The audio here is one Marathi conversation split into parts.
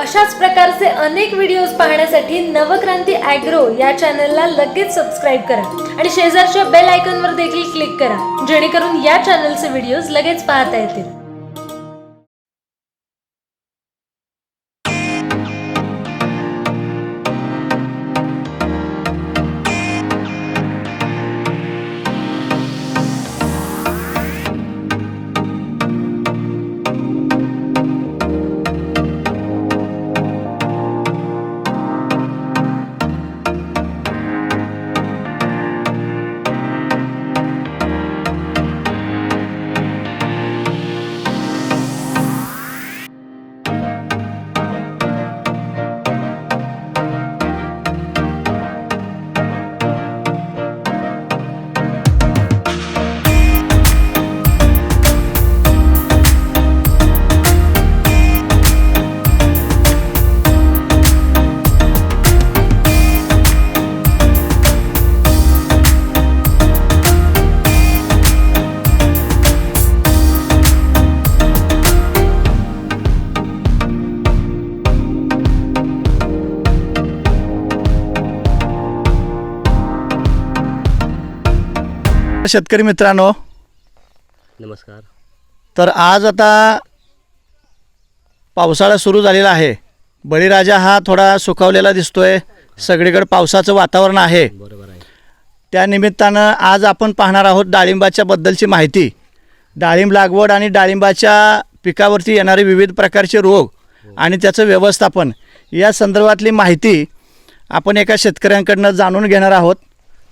अशाच प्रकारचे अनेक व्हिडिओज पाहण्यासाठी नवक्रांती ॲग्रो या चॅनलला लगेच सबस्क्राईब करा. आणि शेजारच्या बेल आयकॉनवर देखील क्लिक करा जेणेकरून या चॅनलचे व्हिडिओज लगेच पाहता येतील. शेतकरी मित्रांनो. नमस्कार. तर आज आता पावसाळा सुरू झालेला आहे. बळीराजा हा थोडा सुखावलेला दिसतोय. सगळीकडे पावसाचं वातावरण आहे. बरोबर आहे. त्या निमित्तानं आज आपण पाहणार आहोत डाळिंबाच्या बद्दलची माहिती. डाळिंब लागवड आणि डाळिंबाच्या पिकावरती येणारे विविध प्रकारचे रोग आणि त्याचं व्यवस्थापन या संदर्भातली माहिती आपण एका शेतकऱ्यांकडनं जाणून घेणार आहोत.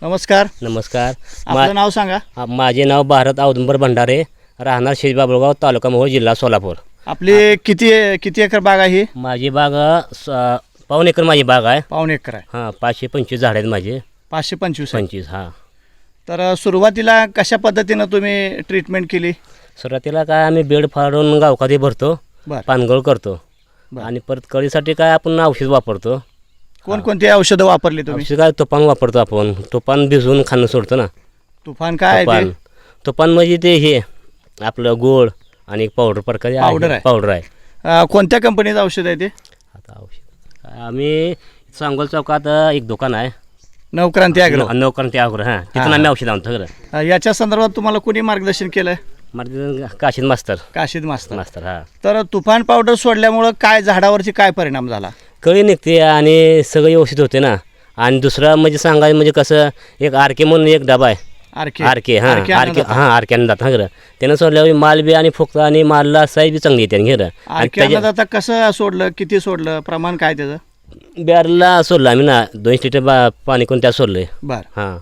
नमस्कार. नमस्कार. आपलं नाव सांगा. हा, माझे नाव भारत औदुंबर भंडारे राहणार शेजबाबुळगाव तालुका मोहोळ जिल्हा सोलापूर. आपली किती किती एकर बाग आहे ही? माझी बाग अ, स- पाऊण एकर माझी बाग आहे. पाऊण एकर आहे. हां पाचशे पंचवीस झाड आहेत माझे. पाचशे पंचवीस आहे. पंचवीस हां. तर सुरुवातीला कशा पद्धतीनं तुम्ही ट्रीटमेंट केली? सुरुवातीला काय आम्ही बेड फाडून गावखाती भरतो बर. पानगळ करतो. बर. आणि परत कळीसाठी काय आपण औषध वापरतो. कोणकोणती औषधं वापरली तुम्ही? औषध काय तुपान वापरतो आपण. तुपान भिजवून खाणं सोडतो ना. तुफान काय आहे तुपान ते? तुपान म्हणजे ते हे आपलं गोड आणि एक पावडर प्रकारे पावडर आहे. पावडर आहे. अ, कोणत्या कंपनीचं औषध आहे ते? आता औषध. काय आम्ही सांगोल चौकात एक दुकान आहे. नवक्रांती ॲग्रो नऊ- नौक्रांती अग्र हां तिथून. आम्ही औषध आणतो खरं. याच्या संदर्भात तुम्हाला कोणी मार्गदर्शन केलंय? माझे काशीद मास्तर. काशीद मास्तर. मास्तर हा. तर तुफान पावडर सोडल्यामुळं काय झाडावरती काय परिणाम झाला? कळी निघते आणि सगळं व्यवस्थित होते ना. आणि दुसरं म्हणजे सांगायचं म्हणजे कसं एक आर के म्हणून एक डबा आहे. आरके. आर के हां आरके आर के आनंदात. हां आर के आणतात हां खरं. त्यानं सोडल्यावर माल बी आणि फुकता आणि मालला साईज बी चांगली येते खरं. आणि आरके त्याच्या आणत आता कसं सोडलं किती सोडलं प्रमाण काय त्याचं? बॅरला सोडलं आम्ही ना दोनशे लिटर बा पाणी करून त्यात सोडलं बर. हां.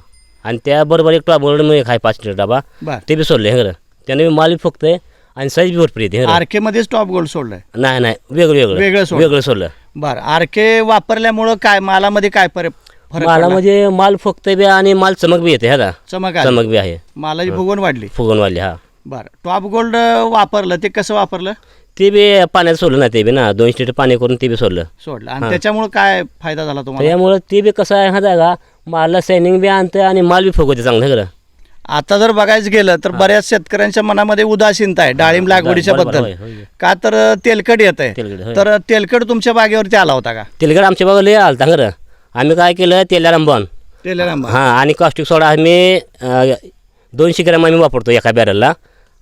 आणि त्याबरोबर एक टॉबवर मग एक आहे पाच लिटर डबा. बर. ते बी सोडले खरं. त्याने माल बी फुकतंय आणि साईज बी भरपूर येते आरके मध्येच टॉप गोल्ड सोडलंय? नाही नाही. वेगळं वेगळं. वेगळं सोडलं. वेगळं सोडलं. बर. आरके वापरल्यामुळं काय मालामध्ये काय फरक फरक माला पडला? म्हणजे माल फुकतंय बी आणि माल चमक बी येते ह्याला चमक आली. चमक बी आहे. मालाची फुगवण वाढली. फुगवणवाली हा. बर. टॉप गोल्ड वापरलं ते कसं वापरलं? ते बी पाण्यात सोडलं ना ते बी ना. दोनशे लिटर पाणी करून ते बी सोडलं. सोडलं. आणि. त्याच्यामुळे काय फायदा झाला तुम्हाला? त्यामुळे ते बी कसं आहे हा जागा. मालला शायनिंग बी आणतं आणि माल बी फुगवते चांगलं खरं आता जर बघायचं गेलं तर बऱ्याच शेतकऱ्यांच्या मनामध्ये उदासीनता आहे डाळिंब लागवडीच्या बद्दल. का तर तेलकट येत आहे तेलकट. तर तेलकट तुमच्या बागेवरती आला होता का? तेलगड आमच्या लय आलता खरं. आम्ही काय केलं तेल्या रंबन तेलराम हां आणि कॉस्टिक सोडा आम्ही दोनशे ग्रॅम आम्ही वापरतो एका बॅरलला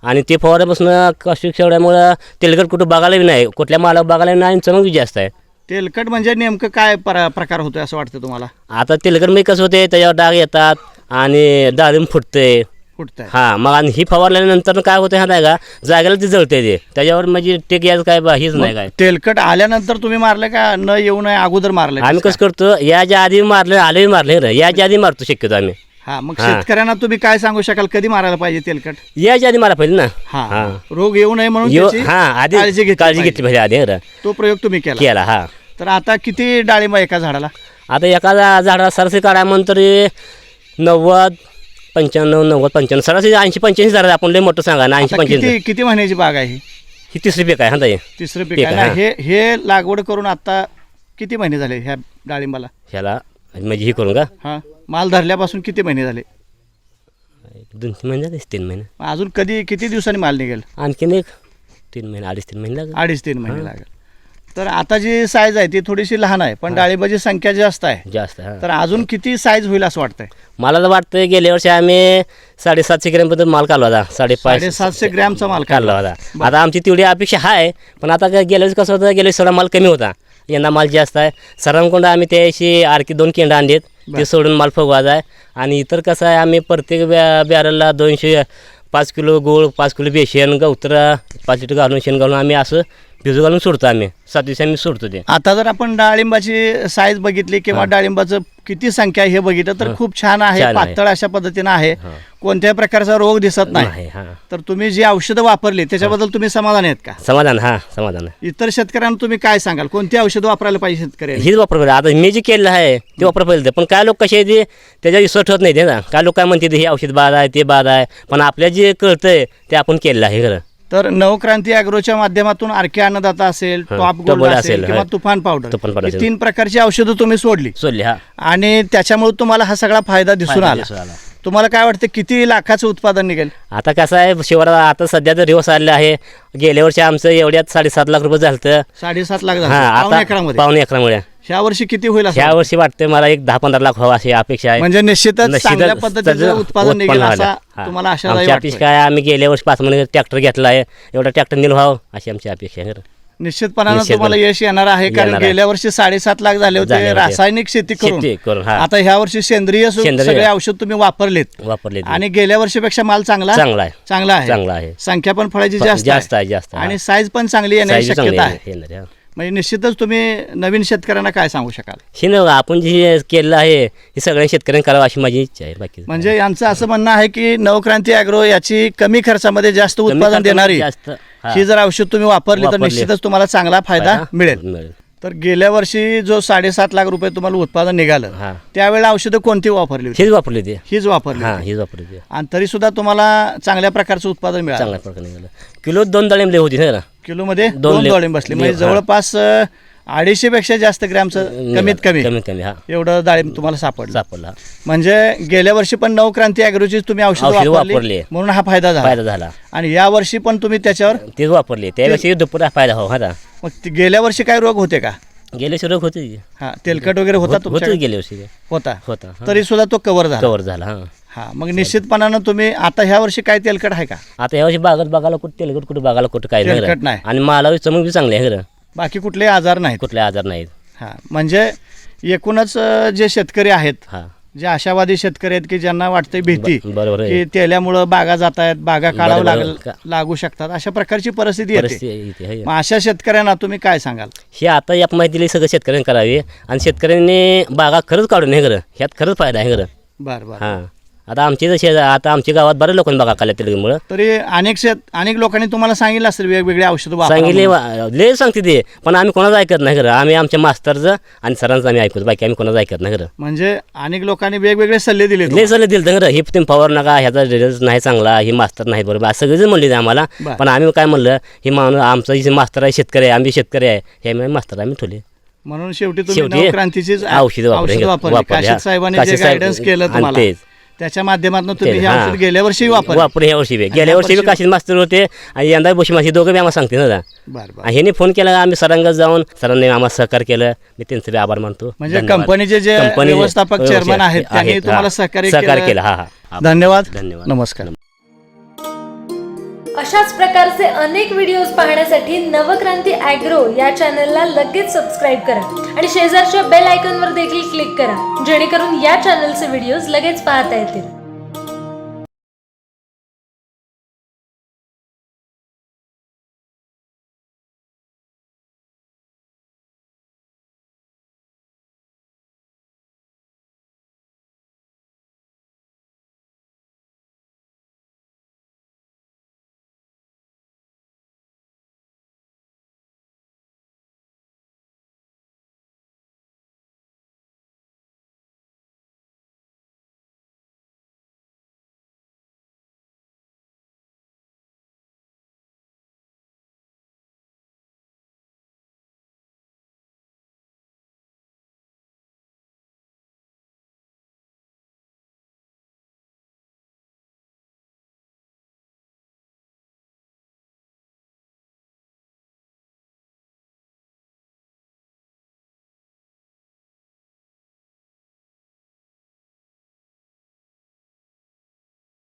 आणि ते फवाऱ्यापासून कॉस्टिक सोड्यामुळं तेलकट कुठं बघायला नाही. कुठल्या माला बघायला नाही आणि चमक जास्त आहे. तेलकट म्हणजे नेमकं काय पर- प्रकार होतोय असं वाटतं तुम्हाला? आता तेलकट मी कसं होते त्याच्यावर डाग येतात. आणि डाळिंब फुटते. हां मग आणि ही फवारल्यानंतर काय होतं हा नाही का? जागेला ते जळते ते. त्याच्यावर म्हणजे टेक यायचं काय बा- हेच नाही काय. तेलकट आल्यानंतर तुम्ही मारलं का न येऊ नये अगोदर मारलं आम्ही कसं करतो याच्या आधी मारलं आले मारले खरं याच्या आधी मारतो शक्यतो आम्ही. हा मग. शेतकऱ्यांना तुम्ही काय सांगू शकाल? कधी मारायला पाहिजे तेलकट? याच्या आधी मारा पाहिजे ना. हा हां. रोग येऊ नये म्हणून हां आधी काळजी घेतली काळजी पाहिजे. घेतली पाहिजे आधी तो प्रयोग तुम्ही केला. केला हा. तर आता किती डाळिंब एका झाडाला? आता एका झाडा सरासरी काढा म्हणून तरी नव्वद पंच्याण्णव नव्वद पंच्याण्णव. सरासरी ऐंशी पंच्याऐंशी झाडं आपण लय मोठं सांगा ना ऐंशी आता पंच्याऐंशी किती किती महिन्याची बाग आहे ही? ही तिसरी पीक आहे हा ताई. तिसरं पीक पीक आहे हे. हे लागवड करून आता किती महिने झाले ह्या डाळिंबाला? ह्याला म्हणजे ही करून का? हा. माल धरल्यापासून किती महिने झाले? दोन तीन महिने झाले तीन महिने. अजून कधी किती दिवसांनी माल निघेल? आणखीन एक तीन महिने अडीच तीन महिने लागले. अडीच तीन महिने लागेल. तर आता जी साईज आहे ती थोडीशी लहान आहे पण डाळिंबाची संख्या जास्त आहे. जास्त हां. तर अजून किती साईज होईल असं वाटतंय? मला तर वाटतं गेल्या वर्षी आम्ही साडेसातशे ग्रॅमपर्यंत माल काढला होता साडेपाच साडेसातशे ग्रॅमचा माल काढला होता. आता आमची तेवढी अपेक्षा आहे पण आता काय गेल्या वेळेस कसं होतं गेल्या वेळेस थोडा माल कमी होता. यंदा माल जास्त आहे. सरांकडून आम्ही त्याशी आरकी दोन केंड आणलेत ते सोडून माल फुगवायचा आहे. आणि इतर कसं आहे आम्ही प्रत्येक बॅ बॅरलला दोनशे पाच किलो गोळ पाच किलो बेशन गवतरा पाच लिटर घालून शेण घालून आम्ही असं भिजू घालून सोडतो आम्ही. सात दिवशी आम्ही सोडतो ते. आता जर आपण डाळिंबाची साईज बघितली किंवा डाळिंबाचं किती संख्या आहे हे बघितलं तर खूप छान आहे छान आहे. पातळ अशा पद्धतीनं आहे. हां. कोणत्याही प्रकारचा रोग दिसत नाही. नाही हां. तर तुम्ही जी औषधं वापरली त्याच्याबद्दल तुम्ही समाधान आहेत का? समाधान हां समाधान. आहे इतर शेतकऱ्यांना तुम्ही काय सांगाल? कोणती औषधं वापरायला पाहिजे शेतकऱ्यांनी? हीच वापर पाहिजे. आता मी जे केलं आहे ते वापर पाहिजे पण काय लोक कसे ते त्याच्या विश्वास ठेवत नाही ते ना. काय लोक काय म्हणते हे औषध बाद आहे ते बाद आहे. पण आपल्या जे कळतंय ते आपण केलेलं आहे खरं. तर नवक्रांती अॅग्रोच्या माध्यमातून आरके अन्नदाता असेल हां, टॉप गोल्ड असेल असेल, किंवा हां. तुफान पावडर तुफान पावडर ही असेल. तीन प्रकारची औषधं तुम्ही सोडली. सोडले हा. आणि त्याच्यामुळे तुम्हाला हा सगळा फायदा दिसून फायदा आला. दिसून आला. तुम्हाला काय वाटतं किती लाखाचं उत्पादन निघेल? आता कसं आहे शिवारा आता सध्या तर दिवस आलेला आहे. गेल्या वर्षी आमचं एवढ्यात साडेसात लाख रुपये झालं साडेसात लाख हा झाले आता एकरामध्ये. पावणे एकरामुळे ह्या वर्षी किती होईल असं ह्या? वर्षी वाटतं मला एक दहा पंधरा लाख व्हावं अशी अपेक्षा आहे म्हणजे निश्चितच निश्चितच चांगल्या पद्धतीचं त्याचं उत्पादन निघेल उत्पन्न असा झालं. हा. तुम्हाला आशादायी आमची अपेक्षा काय आम्ही गेल्या वर्षी पाच महिने ट्रॅक्टर घेतला आहे एवढा ट्रॅक्टर निल व्हावं अशी आमची अपेक्षा आहे. निश्चितपणानं निश्चित तुम्हाला यश येणार आहे कारण येणार आहे. गेल्या वर्षी साडेसात लाख झाले होते झाले होते. रासायनिक शेती करून शेती करून हा आता ह्या वर्षी सेंद्रिय सु- सेंद्रिय. सगळे औषध तुम्ही वापरलेत वापरले. आणि गेल्या वर्षीपेक्षा माल चांगला चांगला आहे चांगला आहे चांगला आहे संख्या पण फळाची जास्त जास्त आहे आहे जास्त आहे. आणि साईज पण चांगली येण्याची साईज शक्यता आहे आहे येणार आहे, हा. म्हणजे निश्चितच तुम्ही नवीन शेतकऱ्यांना काय सांगू शकाल? हे ना आपण जे केलेलं आहे हे सगळ्या शेतकऱ्यांनी करावं अशी माझी इच्छा आहे बाकी म्हणजे यांचं असं म्हणणं आहे की नवक्रांती अॅग्रो याची कमी खर्चामध्ये जास्त उत्पादन खर्चामध्ये देणारी जास्त हा. ही जर औषध तुम्ही वापरली तर वापरली. निश्चितच तुम्हाला चांगला फायदा मिळेल. तर गेल्या वर्षी जो साडेसात लाख रुपये तुम्हाला उत्पादन निघालं हा. त्यावेळेला औषधं कोणती वापरली होती? हेच वापरले ते हीच वापरली हा होती. हेच वापरले ते आणि तरी सुद्धा तुम्हाला चांगल्या प्रकारचं उत्पादन मिळालं. चांगल्या प्रकारे निघालं. किलो दोन डाळिंबले होती ना किलोमध्ये दोन दोन ले- डाळिंब बसली म्हणजे हा. जवळपास अडीचशे पेक्षा जास्त ग्रॅमचं कमीत कमी. कमीत कमी हा. एवढं डाळिंब तुम्हाला सापडलं. सापडला म्हणजे गेल्या वर्षी पण नवक्रांती अॅग्रोची तुम्ही औषध औषधं वापरली वापरली. म्हणून हा फायदा झाला. फायदा झाला. आणि या वर्षी पण तुम्ही त्याच्यावर तेच वापरले. त्यावेळेस दुपार फायदा हो हा मग ते गेल्या वर्षी काय रोग होते का? गेल्या वर्षी रोग होते. हा तेलकट वगैरे होता होत तुमच्याकडे? गेल्या वर्षी. ते. होता. होता हा. तरी सुद्धा तो कव्हर झाला. कवर झाला हा. हा मग निश्चितपणानं तुम्ही आता ह्या वर्षी काय तेलकट आहे का? आता यावर्षी बागात बघायला कुठं तेलकट कुठं बघायला कुठं काय नाही तेलकट. नाही. आणि मालावी चमक बी चांगली आहे खरं. बाकी कुठलेही आजार नाहीत? कुठले आजार नाहीत. हा म्हणजे एकूणच अं, जे शेतकरी आहेत हा. जे आशावादी शेतकरी आहेत की ज्यांना वाटते भीती ब- बरोबर आहे. की तेल्यामुळं बागा जात आहेत बागा काढावं बरोबर. लागल का- लागू शकतात अशा प्रकारची परिस्थिती येते. परिस्थिती इथे आहे. मग अशा शेतकऱ्यांना तुम्ही काय सांगाल? हे आता या माहितीला सगळं शेतकऱ्यांनी करावी. आणि शेतकऱ्यांनी बागा खरंच काढून हे खरं. ह्यात खरंच फायदा आहे खरं. बरं बरं. हां. आता आमचे जसे आता आमच्या गावात बऱ्याच लोकांनी बागा काढल्या तेलगमुळं तरी अनेक शेत अनेक लोकांनी तुम्हाला सांगितलं असेल वेगवेगळे औषधं वापरा सांगितले म्हणून. लय सांगते ते पण आम्ही कोणाचं ऐकत नाही खरं आम्ही आमच्या मास्तरचं आणि सरांचं आम्ही ऐकतो बाकी आम्ही कोणाचं ऐकत नाही खरं म्हणजे अनेक लोकांनी वेगवेगळे सल्ले दिले लय सल्ले दिलं खरं हे तुम्ही फवार नका ह्याचा रिझल्ट नाही चांगला हे मास्तर नाही बरोबर असं सगळेच म्हणले आम्हाला बरं. पण आम्ही काय म्हणलं हे माणूस आमचा जे मास्तर आहे शेतकरी आहे आम्ही शेतकरी आहे हे आम्ही मास्तर आम्ही ठेवले म्हणून शेवटी तुम्ही शेवटी नवक्रांतीचीच औषधं वापरली. औषधं वापरली वापरली, काशीद हा. साहेबांनी जे काशीद साहेब- गायडन्स केलं आणि तुम्हाला तेच. त्याच्या माध्यमातून तुम्ही हे हा. औषध गेल्या वर्षी वापरले वापर ह्या वर्षी बी गेल्या वर्षी बी काशीद मास्तर होते आणि यंदा बशी माशी दोघं बी आम्हाला सांगते ना दादा. बरं बरं आणि ह्याने फोन केला आम्ही सरांगत जाऊन सरांनी आम्हाला सहकार्य केलं मी त्यांचे बी आभार मानतो म्हणजे धन्यवाद. कंपनीचे जे कंपनीचे व्यवस्थापक चेअरमन आहेत त्यांनी तुम्हाला हा. सहकार्य सहकार्य केलं. केलं हा हा धन्यवाद धन्यवाद नमस्कार अशाच प्रकारचे अनेक व्हिडिओज पाहण्यासाठी नवक्रांती ॲग्रो या चॅनलला लगेच सबस्क्राईब करा. आणि शेजारच्या बेल आयकॉनवर देखील क्लिक करा. जेणेकरून या चॅनलचे व्हिडिओज लगेच पाहता येतील.